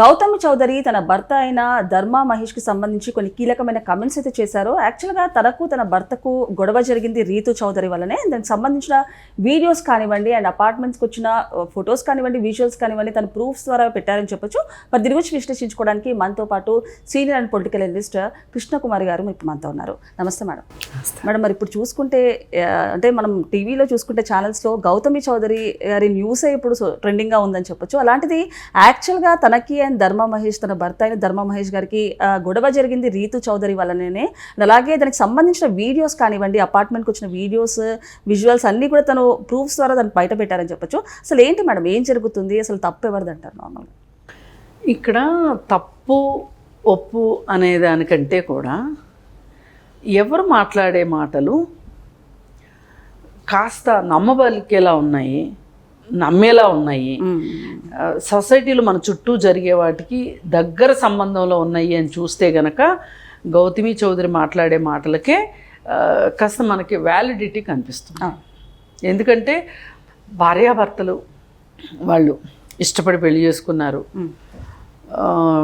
గౌతమ్ చౌదరి తన భర్త అయిన ధర్మ మహేష్కి సంబంధించి కొన్ని కీలకమైన కమెంట్స్ అయితే చేశారు. యాక్చువల్గా తనకు తన భర్తకు గొడవ జరిగింది రీతు చౌదరి వల్లనే. దానికి సంబంధించిన వీడియోస్ కానివ్వండి అండ్ అపార్ట్మెంట్స్కి వచ్చిన ఫొటోస్ కానివ్వండి విజువల్స్ కానివ్వండి తన ప్రూఫ్స్ ద్వారా పెట్టారని చెప్పొచ్చు. మరి దీని గురించి విశ్లేషించుకోవడానికి మనతో పాటు senior and political analyst Krishnakumari garu ఇప్పుడు మనతో ఉన్నారు. నమస్తే మేడం. మేడం మరి ఇప్పుడు చూసుకుంటే అంటే మనం టీవీలో చూసుకుంటే ఛానల్స్లో గౌతమి చౌదరి గారి న్యూసే ఇప్పుడు ట్రెండింగ్గా ఉందని చెప్పొచ్చు. అలాంటిది యాక్చువల్గా తనకి అండ్ ధర్మ మహేష్ తన భర్త అయిన ధర్మ మహేష్ గారికి గొడవ జరిగింది రీతు చౌదరి వల్లనే అలాగే దానికి సంబంధించిన వీడియోస్ కానివ్వండి అపార్ట్మెంట్కి వచ్చిన వీడియోస్ విజువల్స్ అన్నీ కూడా తను ప్రూఫ్స్ ద్వారా తను బయట పెట్టారని చెప్పొచ్చు. అసలు ఏంటి మేడం ఏం జరుగుతుంది? అసలు తప్పు ఎవరిది అంటారు నార్మల్గా? ఇక్కడ తప్పు ఒప్పు అనే దానికంటే కూడా ఎవరు మాట్లాడే మాటలు కాస్త నమ్మబలికేలా ఉన్నాయి. నమ్మేలా ఉన్నాయి. సొసైటీలో మన చుట్టూ జరిగే వాటికి దగ్గర సంబంధంలో ఉన్నాయి అని చూస్తే గనక గౌతమి చౌదరి మాట్లాడే మాటలకే కాస్త మనకి వ్యాలిడిటీ కనిపిస్తుంది. ఎందుకంటే భార్యాభర్తలు వాళ్ళు ఇష్టపడి పెళ్ళి చేసుకున్నారు.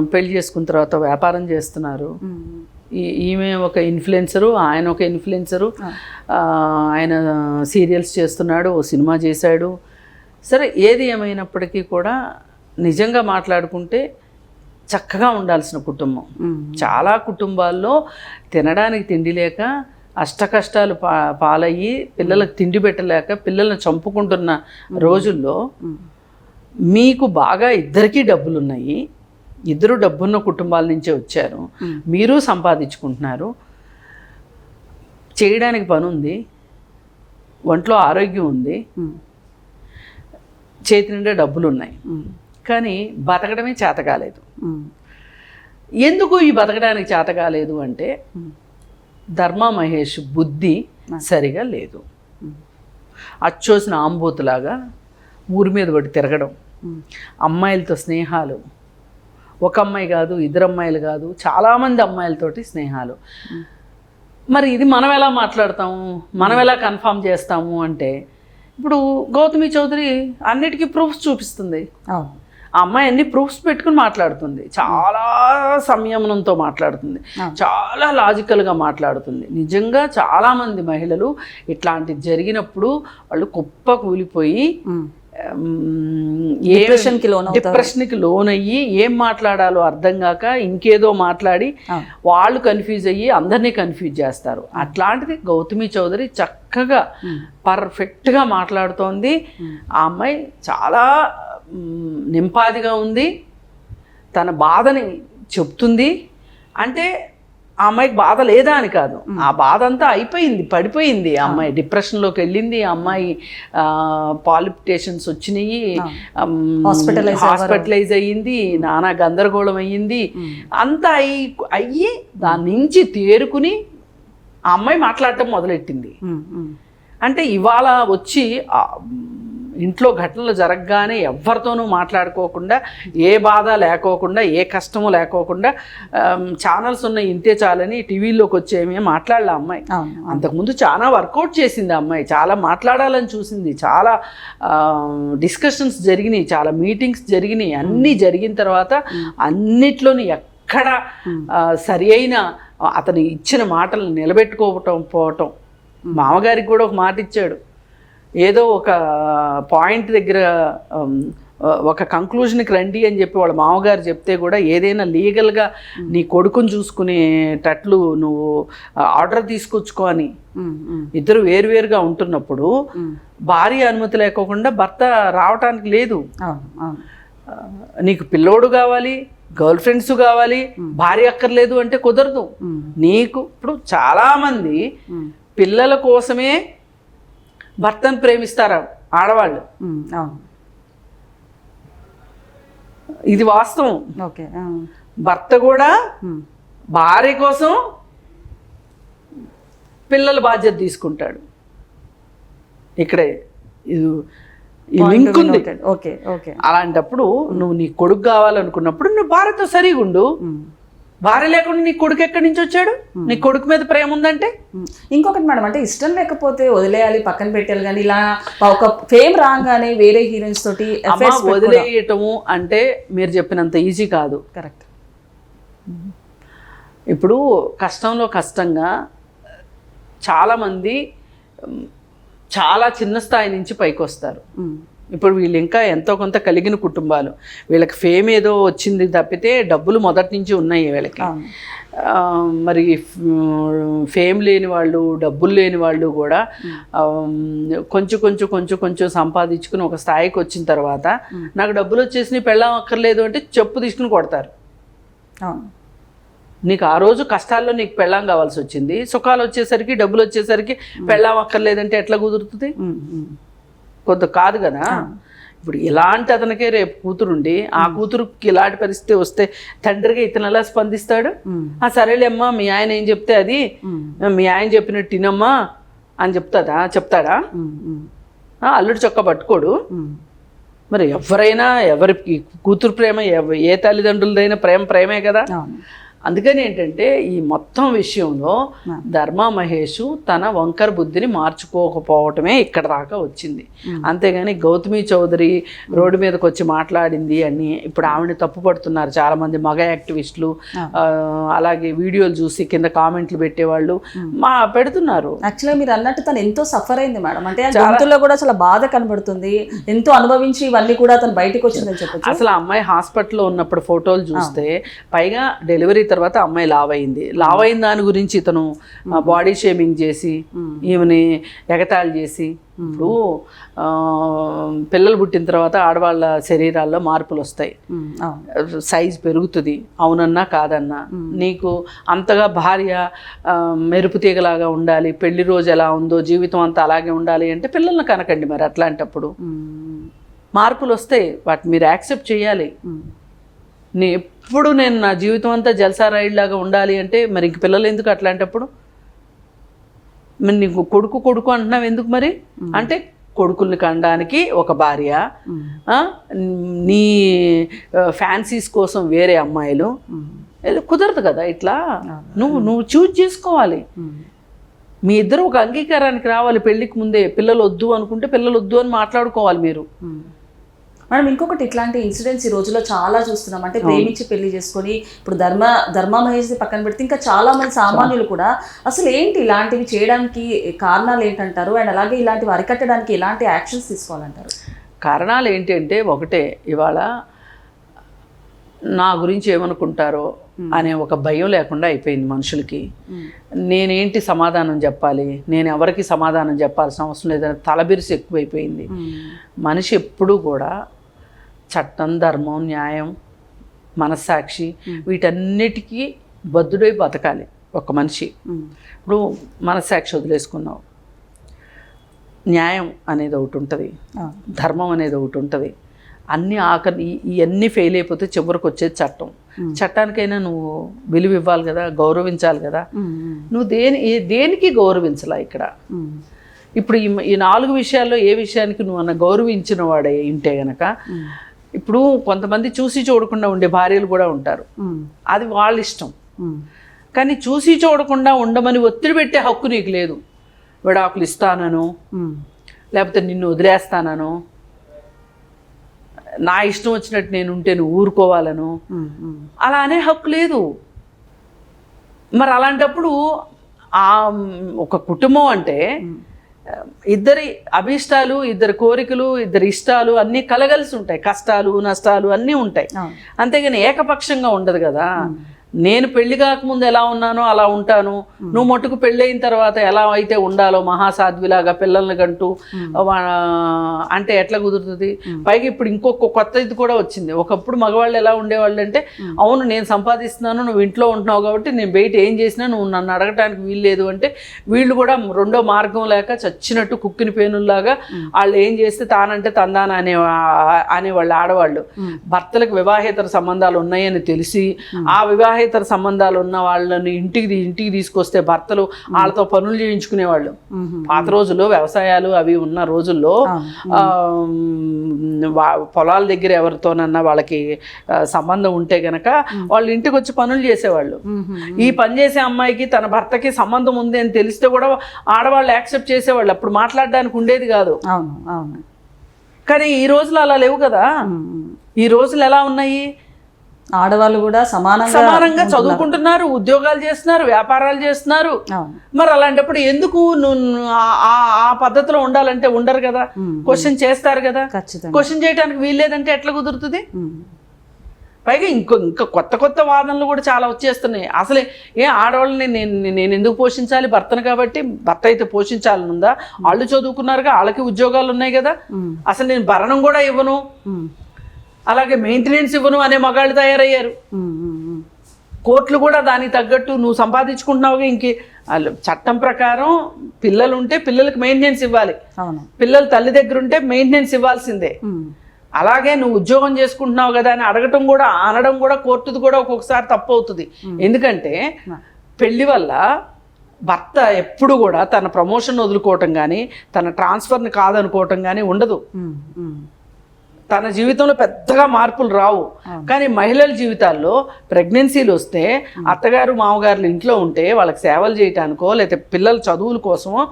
పెళ్ళి చేసుకున్న తర్వాత వ్యాపారం చేస్తున్నారు. ఈ- ఈమె ఒక ఇన్ఫ్లుయెన్సరు ఆయన ఒక ఇన్ఫ్లుయెన్సరు ఆయన సీరియల్స్ చేస్తున్నాడు ఓ సినిమా చేశాడు. సరే ఏది ఏమైనప్పటికీ కూడా నిజంగా మాట్లాడుకుంటే చక్కగా ఉండాల్సిన కుటుంబం. చాలా కుటుంబాల్లో తినడానికి తిండి లేక అష్ట కష్టాలు పా పాలయ్యి పిల్లలకు తిండి పెట్టలేక పిల్లల్ని చంపుకుంటున్న రోజుల్లో మీకు బాగా ఇద్దరికీ డబ్బులు ఉన్నాయి ఇద్దరు డబ్బున్న కుటుంబాల నుంచే వచ్చారు. మీరు సంపాదించుకుంటున్నారు. చేయడానికి పని ఉంది ఒంట్లో ఆరోగ్యం ఉంది. చేతి నిండా డబ్బులు ఉన్నాయి కానీ బతకడమే చేత కాలేదు. ఎందుకు ఈ బతకడానికి చేత కాలేదు అంటే ధర్మ మహేష్ బుద్ధి సరిగా లేదు. అచ్చోసిన ఆంబోతులాగా ఊరి మీద పడి తిరగడం అమ్మాయిలతో స్నేహాలు ఒక అమ్మాయి కాదు ఇద్దరు అమ్మాయిలు కాదు చాలామంది అమ్మాయిలతోటి స్నేహాలు. మరి ఇది మనం ఎలా మాట్లాడతాము? మనం ఎలా కన్ఫామ్ చేస్తాము అంటే ఇప్పుడు గౌతమి చౌదరి అన్నిటికీ ప్రూఫ్స్ చూపిస్తుంది. అవును. ఆ అమ్మాయి అన్ని ప్రూఫ్స్ పెట్టుకుని మాట్లాడుతుంది. చాలా సంయమనంతో మాట్లాడుతుంది. చాలా లాజికల్గా మాట్లాడుతుంది. నిజంగా చాలామంది మహిళలు ఇట్లాంటిది జరిగినప్పుడు వాళ్ళు కుప్ప కూలిపోయి Depressionకి లోన్. డిప్రెషన్కి లోన్ అయ్యి ఏం మాట్లాడాలో అర్థం కాక ఇంకేదో మాట్లాడి. వాళ్ళు కన్ఫ్యూజ్ అయ్యి అందరినీ కన్ఫ్యూజ్ చేస్తారు. అట్లాంటిది గౌతమి చౌదరి చక్కగా పర్ఫెక్ట్గా మాట్లాడుతోంది. ఆ అమ్మాయి చాలా నింపాదిగా ఉంది. తన బాధని చెప్తుంది. అంటే ఆ అమ్మాయికి బాధ లేదా అని కాదు. ఆ బాధ అంతా అయిపోయింది పడిపోయింది. ఆ అమ్మాయి డిప్రెషన్లోకి వెళ్ళింది. ఆ అమ్మాయి పాలిపిటేషన్స్ వచ్చినాయి. Hospitalize హాస్పిటలైజ్ అయ్యింది. నానా గందరగోళం అయ్యింది. అంతా అయ్యి అయ్యి దాని నుంచి తేరుకుని ఆ అమ్మాయి మాట్లాడటం మొదలెట్టింది. అంటే ఇవాళ వచ్చి ఇంట్లో ఘటనలు జరగగానే ఎవరితోనూ మాట్లాడుకోకుండా ఏ బాధ లేకోకుండా ఏ కష్టము లేకోకుండా ఛానల్స్ ఉన్న ఇంతే చాలని టీవీలోకి వచ్చేమే మాట్లాడలే అమ్మాయి. అంతకుముందు చాలా వర్కౌట్ చేసింది అమ్మాయి చాలా మాట్లాడాలని చూసింది చాలా డిస్కషన్స్ జరిగినాయి చాలా మీటింగ్స్ జరిగినాయి అన్నీ జరిగిన తర్వాత అన్నిట్లోని ఎక్కడ సరి అయిన అతను ఇచ్చిన మాటలు నిలబెట్టుకోవటం పోవటం. మామగారికి కూడా ఒక మాట ఇచ్చాడు ఏదో ఒక పాయింట్ దగ్గర ఒక కంక్లూజన్కి రండి అని చెప్పి వాళ్ళ మామగారు చెప్తే కూడా ఏదైనా లీగల్గా నీ కొడుకుని చూసుకునేటట్లు నువ్వు ఆర్డర్ తీసుకొచ్చుకో అని. ఇద్దరు వేరువేరుగా ఉంటున్నప్పుడు భార్య అనుమతి లేకోకుండా భర్త రావటానికి లేదు. నీకు పిల్లోడు కావాలి గర్ల్ ఫ్రెండ్స్ కావాలి భార్య అక్కర్లేదు అంటే కుదరదు. నీకు ఇప్పుడు చాలామంది పిల్లల కోసమే భర్తను ప్రేమిస్తారు ఆడవాళ్ళు? అవును. ఇది వాస్తవం. ఓకే భర్త కూడా భార్య కోసం పిల్లల బాధ్యత తీసుకుంటాడు. ఇక్కడే ఇది ఈ లింక్ ఉంది. Okay okay. అలాంటప్పుడు నువ్వు నీ కొడుకు కావాలనుకున్నప్పుడు నువ్వు భార్యతో సరిగా ఉండు భార్య లేకుండా నీ కొడుకు ఎక్కడి నుంచి వచ్చాడు? నీ కొడుకు మీద ప్రేమ ఉందంటే. ఇంకొకటి మేడం అంటే ఇష్టం లేకపోతే వదిలేయాలి పక్కన పెట్టాలి కానీ ఇలా ఒక ఫేమ్ రాగానే వేరే హీరోయిన్స్ తోటి వదిలేయటము అంటే మీరు చెప్పినంత ఈజీ కాదు. కరెక్ట్. ఇప్పుడు కష్టంలో కష్టంగా చాలామంది చాలా చిన్న స్థాయి నుంచి పైకి వస్తారు ఇప్పుడు వీళ్ళు ఇంకా ఎంతో కొంత కలిగిన కుటుంబాలు. వీళ్ళకి ఫేమ్ ఏదో వచ్చింది తప్పితే డబ్బులు మొదటి నుంచి ఉన్నాయి వీళ్ళకి. మరి ఫేమ్ లేని వాళ్ళు డబ్బులు లేని వాళ్ళు కూడా కొంచెం కొంచెం కొంచెం కొంచెం సంపాదించుకుని ఒక స్థాయికి వచ్చిన తర్వాత నాకు డబ్బులు వచ్చేసి పెళ్ళం అక్కర్లేదు అంటే చెప్పు తీసుకుని కొడతారు. నీకు ఆ రోజు కష్టాల్లో నీకు పెళ్ళాం కావాల్సి వచ్చింది సుఖాలు వచ్చేసరికి డబ్బులు వచ్చేసరికి పెళ్ళాం అక్కర్లేదంటే ఎట్లా కుదురుతుంది. కొంత కాదు కదా. ఇప్పుడు ఇలాంటి అతనికే రేపు కూతురుండి ఆ కూతురుకి ఇలాంటి పరిస్థితి వస్తే తండ్రిగా ఇతను ఎలా స్పందిస్తాడు. ఆ సరేలేమ్మా మీ ఆయన ఏం చెప్తే అది. మీ ఆయన చెప్పినట్టు తినమ్మా అని చెప్తాదా చెప్తాడా? అల్లుడు చొక్క పట్టుకోడు. మరి ఎవరైనా ఎవరి కూతురు ప్రేమ ఏ తల్లిదండ్రులదైనా ప్రేమ ప్రేమే కదా. అందుకని ఏంటంటే ఈ మొత్తం విషయంలో ధర్మ మహేష్ తన వంకర బుద్ధిని మార్చుకోకపోవటమే ఇక్కడ దాకా వచ్చింది. అంతేగాని గౌతమి చౌదరి రోడ్డు మీదకి వచ్చి మాట్లాడింది అని ఇప్పుడు ఆవిడని తప్పు పడుతున్నారు. చాలా మంది మగ యాక్టివిస్టులు అలాగే వీడియోలు చూసి కింద కామెంట్లు పెట్టేవాళ్ళు మా పెడుతున్నారు. యాక్చువల్గా మీరు అన్నట్టు తను ఎంతో సఫర్ అయింది మేడం. అంటే గొంతులో కూడా చాలా బాధ కనబడుతుంది. ఎంతో అనుభవించి ఇవన్నీ కూడా తను బయటకు వచ్చిందని చెప్పొచ్చు. అసలు అమ్మాయి హాస్పిటల్లో ఉన్నప్పుడు ఫోటోలు చూస్తే పైగా డెలివరీ తర్వాత అమ్మాయి లావ్ అయింది లావ్ అయిన దాని గురించి ఇతను బాడీ షేమింగ్ చేసి ఈమెని ఎగతాళి చేసి ఇప్పుడు పిల్లలు పుట్టిన తర్వాత ఆడవాళ్ళ శరీరాల్లో మార్పులు వస్తాయి. సైజ్ పెరుగుతుంది. అవునన్నా కాదన్నా. నీకు అంతగా భార్య మెరుపు తీగలాగా ఉండాలి పెళ్ళి రోజు ఎలా ఉందో జీవితం అంతా అలాగే ఉండాలి అంటే పిల్లల్ని కనకండి మరి అట్లాంటప్పుడు. మార్పులు వస్తాయి వాటిని మీరు యాక్సెప్ట్ చేయాలి. నే ఎప్పుడు నేను నా జీవితం అంతా జల్సా రైడ్ లాగా ఉండాలి అంటే మరి ఇంక పిల్లలు ఎందుకు అట్లాంటప్పుడు? మరి నీకు కొడుకు కొడుకు అంటున్నావు ఎందుకు మరి? అంటే కొడుకుల్ని కనడానికి ఒక భార్య నీ ఫ్యాన్సీస్ కోసం వేరే అమ్మాయిలు. కుదరదు కదా ఇట్లా? నువ్వు నువ్వు చూజ్ చేసుకోవాలి. మీ ఇద్దరు ఒక అంగీకారానికి రావాలి పెళ్ళికి ముందే. పిల్లలు వద్దు అనుకుంటే పిల్లలు వద్దు అని మాట్లాడుకోవాలి మీరు. మేడం ఇంకొకటి ఇట్లాంటి ఇన్సిడెంట్స్ ఈ రోజుల్లో చాలా చూస్తున్నాం. అంటే ప్రేమించి పెళ్ళి చేసుకొని ఇప్పుడు ధర్మ ధర్మ మహేష్ పక్కన పెడితే ఇంకా చాలా మంది సామాన్యులు కూడా అసలు ఏంటి ఇలాంటివి చేయడానికి కారణాలు ఏంటంటారు? అండ్ అలాగే ఇలాంటివి అరికట్టడానికి ఎలాంటి యాక్షన్స్ తీసుకోవాలంటారు? కారణాలు ఏంటంటే ఒకటే ఇవాళ నా గురించి ఏమనుకుంటారో అనే ఒక భయం లేకుండా అయిపోయింది మనుషులకి. నేనేంటి సమాధానం చెప్పాలి? నేను ఎవరికి సమాధానం చెప్పాల్సిన అవసరం లేదని తలబిరుసు ఎక్కువైపోయింది. మనిషి ఎప్పుడూ కూడా చట్టం ధర్మం న్యాయం మనస్సాక్షి వీటన్నిటికీ బద్దుడై బతకాలి ఒక మనిషి. ఇప్పుడు మనస్సాక్షి వదిలేసుకున్నావు. న్యాయం అనేది ఒకటి ఉంటుంది. ధర్మం అనేది ఒకటి ఉంటుంది. అన్ని ఈ- ఇవన్నీ ఫెయిల్ అయిపోతే చివరికి వచ్చేది చట్టం. చట్టానికైనా నువ్వు విలువ ఇవ్వాలి కదా గౌరవించాలి కదా. నువ్వు దేని దేనికి గౌరవించలా ఇక్కడ? ఇప్పుడు ఈ ఈ నాలుగు విషయాల్లో ఏ విషయానికి నువ్వు అన్న గౌరవించిన వాడే ఉంటే గనక ఇప్పుడు కొంతమంది చూసి చూడకుండా ఉండే భార్యలు కూడా ఉంటారు. అది వాళ్ళ ఇష్టం కానీ చూసి చూడకుండా ఉండమని ఒత్తిడి పెట్టే హక్కు నీకు లేదు. విడాకులు ఇస్తానను లేకపోతే నిన్ను వదిలేస్తానను నా ఇష్టం వచ్చినట్టు నేను ఉంటే నువ్వు ఊరుకోవాలను అలా అనే హక్కు లేదు. మరి అలాంటప్పుడు ఆ ఒక కుటుంబం అంటే ఇద్దరి అభిష్టాలు ఇద్దరి కోరికలు ఇద్దరి ఇష్టాలు అన్నీ కలగలిసి ఉంటాయి. కష్టాలు నష్టాలు అన్నీ ఉంటాయి. అంతేగాని ఏకపక్షంగా ఉండదు కదా. నేను పెళ్ళి కాకముందు ఎలా ఉన్నానో అలా ఉంటాను. నువ్వు మట్టుకు పెళ్ళయిన తర్వాత ఎలా అయితే ఉండాలో మహాసాధ్విలాగా పిల్లల్ని కంటూ అంటే ఎట్లా కుదురుతుంది? పైగా ఇప్పుడు ఇంకొక కొత్త ఇది కూడా వచ్చింది. ఒకప్పుడు మగవాళ్ళు ఎలా ఉండేవాళ్ళు అంటే అవును నేను సంపాదిస్తున్నాను నువ్వు ఇంట్లో ఉంటున్నావు కాబట్టి నేను బయట ఏం చేసినా నువ్వు నన్ను అడగటానికి వీల్లేదు అంటే వీళ్ళు కూడా రెండో మార్గం లేక చచ్చినట్టు కుక్కిన పేనుల్లాగా వాళ్ళు ఏం చేస్తే తానంటే తందాన అనే అనేవాళ్ళు ఆడవాళ్ళు. భర్తలకు వివాహేతర సంబంధాలు ఉన్నాయని తెలిసి ఆ వివాహ వివాహేతర సంబంధాలు ఉన్న వాళ్ళని ఇంటికి ఇంటికి తీసుకొస్తే భర్తలు వాళ్ళతో పనులు చేయించుకునేవాళ్ళు. పాత రోజుల్లో వ్యవసాయాలు అవి ఉన్న రోజుల్లో పొలాల దగ్గర ఎవరితోనన్నా వాళ్ళకి సంబంధం ఉంటే గనక వాళ్ళు ఇంటికి వచ్చి పనులు చేసేవాళ్ళు. ఈ పని చేసే అమ్మాయికి తన భర్తకి సంబంధం ఉంది అని తెలిస్తే కూడా ఆడవాళ్ళు యాక్సెప్ట్ చేసేవాళ్ళు. అప్పుడు మాట్లాడడానికి ఉండేది కాదు. అవును అవును. కానీ ఈ రోజులు అలా లేవు కదా. ఈ రోజులు ఎలా ఉన్నాయి? ఆడవాళ్ళు కూడా సమానంగా సమానంగా చదువుకుంటున్నారు ఉద్యోగాలు చేస్తున్నారు వ్యాపారాలు చేస్తున్నారు. మరి అలాంటప్పుడు ఎందుకు ఆ- పద్ధతిలో ఉండాలంటే ఉండరు కదా? క్వశ్చన్ చేస్తారు కదా? ఖచ్చితంగా. క్వశ్చన్ చేయడానికి వీల్లేదంటే ఎట్లా కుదురుతుంది. పైగా ఇంకో ఇంకా కొత్త కొత్త వాదనలు కూడా చాలా వచ్చేస్తున్నాయి. అసలే ఏ ఆడవాళ్ళని నేను నేను ఎందుకు పోషించాలి? భర్తను కాబట్టి భర్త అయితే పోషించాలని ఉందా వాళ్ళు చదువుకున్నారుగా వాళ్ళకి ఉద్యోగాలు ఉన్నాయి కదా. అసలు నేను భరణం కూడా ఇవ్వను. అలాగే మెయింటెనెన్స్ ఇవ్వను అనే మగాళ్ళు తయారయ్యారు. కోర్టులు కూడా దానికి తగ్గట్టు నువ్వు సంపాదించుకుంటున్నావుగా ఇంకే వాళ్ళు చట్టం ప్రకారం పిల్లలు ఉంటే పిల్లలకి మెయింటెనెన్స్ ఇవ్వాలి. పిల్లలు తల్లి దగ్గర ఉంటే మెయింటెనెన్స్ ఇవ్వాల్సిందే. అలాగే నువ్వు ఉద్యోగం చేసుకుంటున్నావు కదా అని అడగటం కూడా అనడం కూడా కోర్టుది కూడా ఒక్కొక్కసారి తప్పు అవుతుంది. ఎందుకంటే పెళ్ళి వల్ల భర్త ఎప్పుడు కూడా తన ప్రమోషన్ వదులుకోవటం కానీ తన ట్రాన్స్ఫర్ని కాదనుకోవటం కానీ ఉండదు. తన జీవితంలో పెద్దగా మార్పులు రావు. కానీ మహిళల జీవితాల్లో ప్రెగ్నెన్సీలు వస్తే అత్తగారు మామగారులు ఇంట్లో ఉంటే వాళ్ళకి సేవలు చేయటానికో లేకపోతే పిల్లల చదువుల కోసమో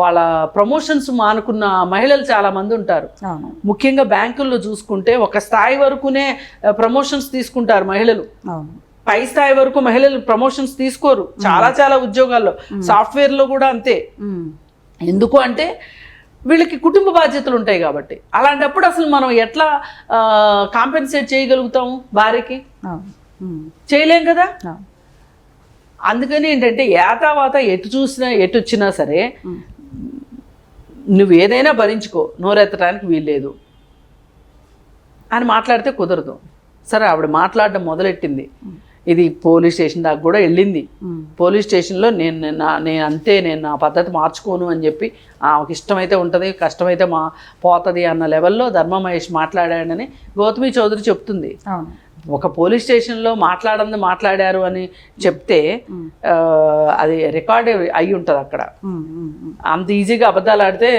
వాళ్ళ ప్రమోషన్స్ మానుకున్న మహిళలు చాలా మంది ఉంటారు. ముఖ్యంగా బ్యాంకుల్లో చూసుకుంటే ఒక స్థాయి వరకునే ప్రమోషన్స్ తీసుకుంటారు మహిళలు. పై స్థాయి వరకు మహిళలు ప్రమోషన్స్ తీసుకోరు. చాలా చాలా ఉద్యోగాల్లో. సాఫ్ట్వేర్లో కూడా అంతే. ఎందుకు అంటే వీళ్ళకి కుటుంబ బాధ్యతలు ఉంటాయి కాబట్టి. అలాంటప్పుడు అసలు మనం ఎట్లా కాంపెన్సేట్ చేయగలుగుతాము భార్యకి. చేయలేం కదా? అందుకని ఏంటంటే ఏతావాత ఎటు చూసినా ఎటు వచ్చినా సరే నువ్వు ఏదైనా భరించుకో నోరెత్తడానికి వీల్లేదు. అని మాట్లాడితే కుదరదు. సరే ఆవిడ మాట్లాడడం మొదలెట్టింది. ఇది పోలీస్ స్టేషన్ దాకా కూడా వెళ్ళింది. పోలీస్ స్టేషన్లో నేను నేను నా నేను అంతే నేను నా పద్ధతి మార్చుకోను అని చెప్పి ఆమెకి ఇష్టమైతే ఉంటుంది కష్టమైతే మా పోతుంది అన్న లెవెల్లో ధర్మ మహేష్ మాట్లాడాడని గౌతమి చౌదరి చెప్తుంది. ఒక పోలీస్ స్టేషన్లో మాట్లాడంది మాట్లాడారు అని చెప్తే అది రికార్డ్ అయి ఉంటుంది అక్కడ. అంత ఈజీగా అబద్ధాలు ఆడితే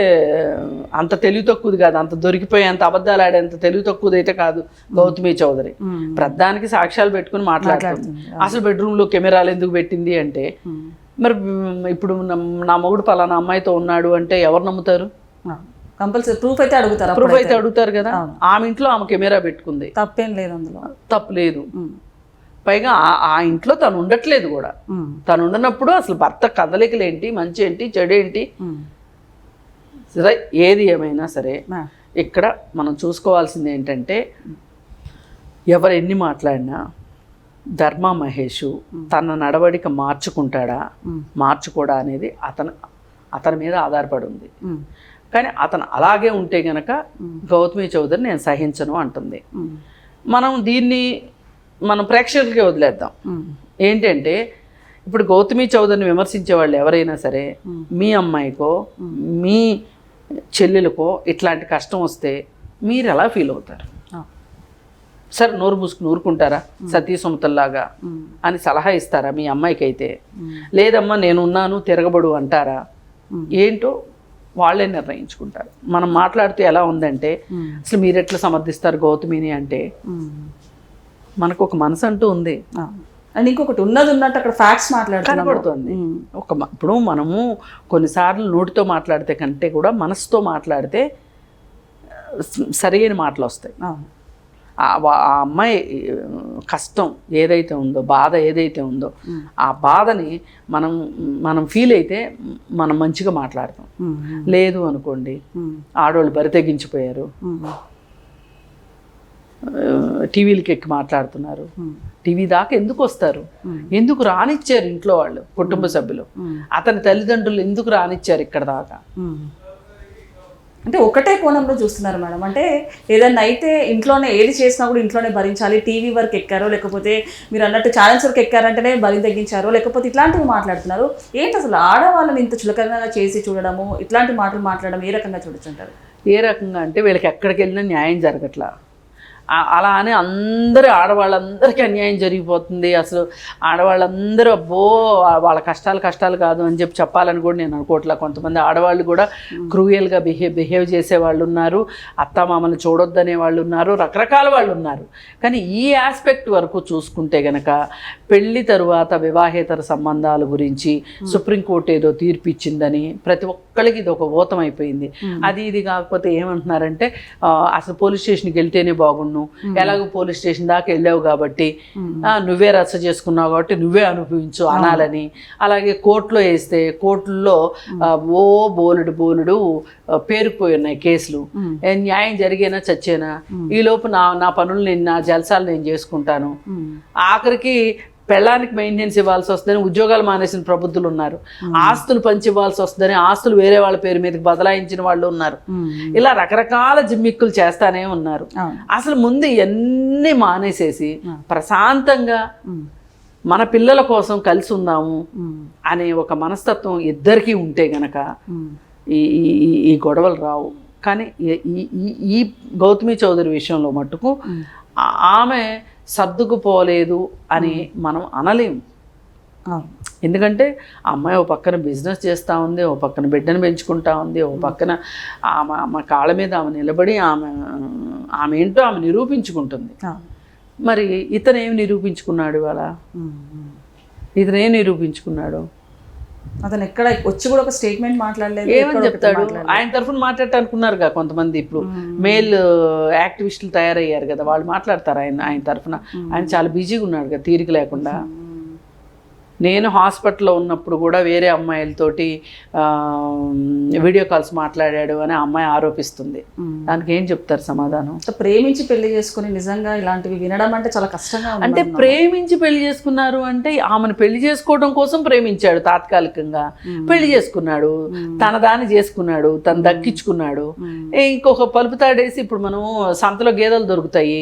అంత తెలివి తక్కువది కాదు. అంత దొరికిపోయి అంత అబద్ధాలు ఆడేంత తెలివి తక్కువది అయితే కాదు గౌతమి చౌదరి. ప్రధానికి సాక్ష్యాలు పెట్టుకుని మాట్లాడుతుంది. అసలు బెడ్రూమ్లో కెమెరాలు ఎందుకు పెట్టింది అంటే. మరి ఇప్పుడు నా మొగుడు పలానా అమ్మాయితో ఉన్నాడు అంటే ఎవరు నమ్ముతారు? కంపల్సరీ ప్రూఫ్ అయితే అడుగుతారు ప్రూఫ్ అయితే అడుగుతారు కదా? ఆమె ఇంట్లో ఆమె కెమెరా పెట్టుకుంది. తప్పేం లేదు అందులో. తప్పు లేదు. పైగా ఆ- ఇంట్లో తను ఉండట్లేదు కూడా. తను ఉండనప్పుడు అసలు భర్త కదలికలేంటి మంచి ఏంటి చెడు ఏంటి. సరే ఏది ఏమైనా సరే. ఇక్కడ మనం చూసుకోవాల్సింది ఏంటంటే ఎవరు ఎన్ని మాట్లాడినా ధర్మ మహేష్ తన నడవడిక మార్చుకుంటాడా? మార్చుకోడా అనేది అతను అతని మీద ఆధారపడి ఉంది. కానీ అతను అలాగే ఉంటే గనక గౌతమి చౌదరి నేను సహించను అంటుంది. మనం దీన్ని మనం ప్రేక్షకులకే వదిలేద్దాం. ఏంటంటే ఇప్పుడు గౌతమి చౌదరిని విమర్శించే వాళ్ళు ఎవరైనా సరే మీ అమ్మాయికో మీ చెల్లెలకో ఇట్లాంటి కష్టం వస్తే మీరు ఎలా ఫీల్ అవుతారు. సరే నోరు మూసుకుని ఊరుకుంటారా సతీ సుమతల్లాగా. అని సలహా ఇస్తారా మీ అమ్మాయికి అయితే లేదమ్మా నేనున్నాను తిరగబడు అంటారా? ఏంటో వాళ్ళే నిర్ణయించుకుంటారు. మనం మాట్లాడితే ఎలా ఉందంటే. అసలు మీరు ఎట్లా సమర్థిస్తారు గౌతమిని అంటే. మనకు ఒక మనసు అంటూ ఉంది. అండ్ ఇంకొకటి ఉన్నది ఉన్నట్టు అక్కడ ఫ్యాక్ట్స్ కనబడుతుంది ఒక ఇప్పుడు మనము కొన్నిసార్లు నోటితో మాట్లాడితే కంటే కూడా మనసుతో మాట్లాడితే సరైన మాటలు వస్తాయి. ఆ అమ్మాయి కష్టం ఏదైతే ఉందో బాధ ఏదైతే ఉందో ఆ బాధని మనం మనం ఫీల్ అయితే మనం మంచిగా మాట్లాడతాం. లేదు అనుకోండి. ఆడవాళ్ళు బరి తెగించిపోయారు టీవీలకి ఎక్కి మాట్లాడుతున్నారు. టీవీ దాకా ఎందుకు వస్తారు ఎందుకు రానిచ్చారు ఇంట్లో వాళ్ళు కుటుంబ సభ్యులు. అతని తల్లిదండ్రులు ఎందుకు రానిచ్చారు ఇక్కడ దాకా. అంటే ఒకటే కోణంలో చూస్తున్నారు మేడం. అంటే ఏదన్నా అయితే ఇంట్లోనే ఏది చేసినా కూడా ఇంట్లోనే భరించాలి. టీవీ వరకు ఎక్కారో లేకపోతే మీరు అన్నట్టు ఛానల్స్ వరకు ఎక్కారంటేనే బలి తగ్గించారో లేకపోతే ఇట్లాంటివి మాట్లాడుతున్నారు. ఏంటి అసలు ఆడవాళ్ళని ఇంత చులకనగా చేసి చూడడము ఇట్లాంటి మాటలు మాట్లాడడం ఏ రకంగా చూడొచ్చుంటారు ఏ రకంగా అంటే వీళ్ళకి ఎక్కడికి వెళ్ళినా న్యాయం జరగట్లా. అలా అని అందరూ ఆడవాళ్ళందరికీ అన్యాయం జరిగిపోతుంది. అసలు ఆడవాళ్ళందరూ అబ్బో వాళ్ళ కష్టాలు కష్టాలు కాదు అని చెప్పి చెప్పాలని కూడా నేను అనుకోవట్లే. కొంతమంది ఆడవాళ్ళు కూడా క్రూయల్గా బిహేవ్ బిహేవ్ చేసే వాళ్ళు ఉన్నారు. అత్తమామలు చూడొద్దనే వాళ్ళు ఉన్నారు. రకరకాల వాళ్ళు ఉన్నారు. కానీ ఈ ఆస్పెక్ట్ వరకు చూసుకుంటే గనక పెళ్ళి తరువాత వివాహేతర సంబంధాల గురించి సుప్రీంకోర్టు ఏదో తీర్పు ఇచ్చిందని ప్రతి ఒక్కరికి ఇది ఒక ఓతం అయిపోయింది అది ఇది కాకపోతే ఏమంటున్నారంటే అసలు పోలీస్ స్టేషన్కి వెళ్తేనే బాగుండు ఎలాగో పోలీస్ స్టేషన్ దాకా వెళ్ళావు కాబట్టి నువ్వే రచ్చ చేసుకున్నావు కాబట్టి నువ్వే అనుభవించు అనాలని. అలాగే కోర్టులో వేస్తే కోర్టుల్లో ఓ బోలుడు బోలుడు ఆ, పేరుకుపోయి ఉన్నాయి కేసులు. న్యాయం జరిగేనా చచ్చేనా? ఈ లోపు నా నా పనులు నేను నా జలసాలు నేను చేసుకుంటాను. ఆఖరికి పెళ్ళానికి మెయింటెనెన్స్ ఇవ్వాల్సి వస్తుందని ఉద్యోగాలు మానేసిన ప్రబుద్ధులు ఉన్నారు. ఆస్తులు పంచి ఇవ్వాల్సి వస్తుందని ఆస్తులు వేరే వాళ్ళ పేరు మీదకి బదలాయించిన వాళ్ళు ఉన్నారు. ఇలా రకరకాల జిమ్మిక్కులు చేస్తానే ఉన్నారు. అసలు ముందు ఇవన్నీ మానేసేసి ప్రశాంతంగా మన పిల్లల కోసం కలిసి ఉందాము అనే ఒక మనస్తత్వం ఇద్దరికీ ఉంటే గనక ఈ ఈ- గొడవలు రావు. కానీ ఈ- గౌతమి చౌదరి విషయంలో మట్టుకు ఆమె సర్దుకుపోలేదు అని మనం అనలేము ఎందుకంటే ఆ అమ్మాయి ఓ పక్కన బిజినెస్ చేస్తూ ఉంది ఓ పక్కన బిడ్డను పెంచుకుంటా ఉంది ఓ పక్కన ఆమె ఆమె కాళ్ళ మీద ఆమె నిలబడి ఆమె ఆమె ఏంటో ఆమె నిరూపించుకుంటుంది. మరి ఇతను ఏమి నిరూపించుకున్నాడు ఇవాళ? ఇతను ఏం నిరూపించుకున్నాడు? అతను ఎక్కడ వచ్చి కూడా ఒక స్టేట్మెంట్ మాట్లాడలేదు ఏమని చెప్తాడు. ఆయన తరఫున మాట్లాడటానుకున్నారుగా కొంతమంది ఇప్పుడు. మేల్ యాక్టివిస్టులు తయారయ్యారు కదా వాళ్ళు మాట్లాడతారు ఆయన ఆయన తరఫున. ఆయన చాలా బిజీగా ఉన్నాడు కదా తీరిక లేకుండా. నేను హాస్పిటల్లో ఉన్నప్పుడు కూడా వేరే అమ్మాయిలతోటి వీడియో కాల్స్ మాట్లాడాడు అని అమ్మాయి ఆరోపిస్తుంది. దానికి ఏం చెప్తారు సమాధానం? ప్రేమించి పెళ్ళి చేసుకుని నిజంగా ఇలాంటివి వినడం అంటే చాలా కష్టంగా అంటే ప్రేమించి పెళ్ళి చేసుకున్నారు అంటే ఆమెను పెళ్ళి చేసుకోవడం కోసం ప్రేమించాడు తాత్కాలికంగా. పెళ్ళి చేసుకున్నాడు తన దాన్ని చేసుకున్నాడు తను దక్కించుకున్నాడు. ఇంకొక పలుపు తాడేసి ఇప్పుడు మనం సంతలో గేదెలు దొరుకుతాయి.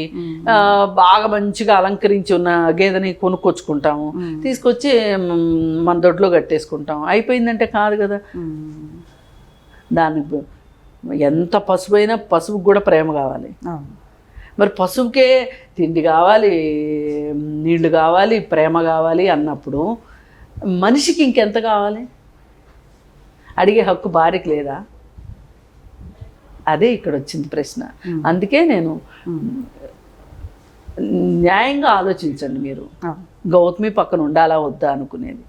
బాగా మంచిగా అలంకరించి ఉన్న గేదెని కొనుక్కొచ్చుకుంటాము. తీసుకొచ్చి మన దొడ్లో కట్టేసుకుంటాం. అయిపోయిందంటే కాదు కదా. దానికి ఎంత అయినా పసుపుకు కూడా ప్రేమ కావాలి. మరి పశువుకే తిండి కావాలి నీళ్ళు కావాలి ప్రేమ కావాలి అన్నప్పుడు మనిషికి ఇంకెంత కావాలి? అడిగే హక్కు భార్యకి లేదా? అదే ఇక్కడ వచ్చింది ప్రశ్న. అందుకే నేను న్యాయంగా ఆలోచించండి మీరు. గౌతమి పక్కన ఉండాలా వద్దా అనుకునేది.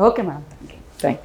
Okay. Madam. Thank you thank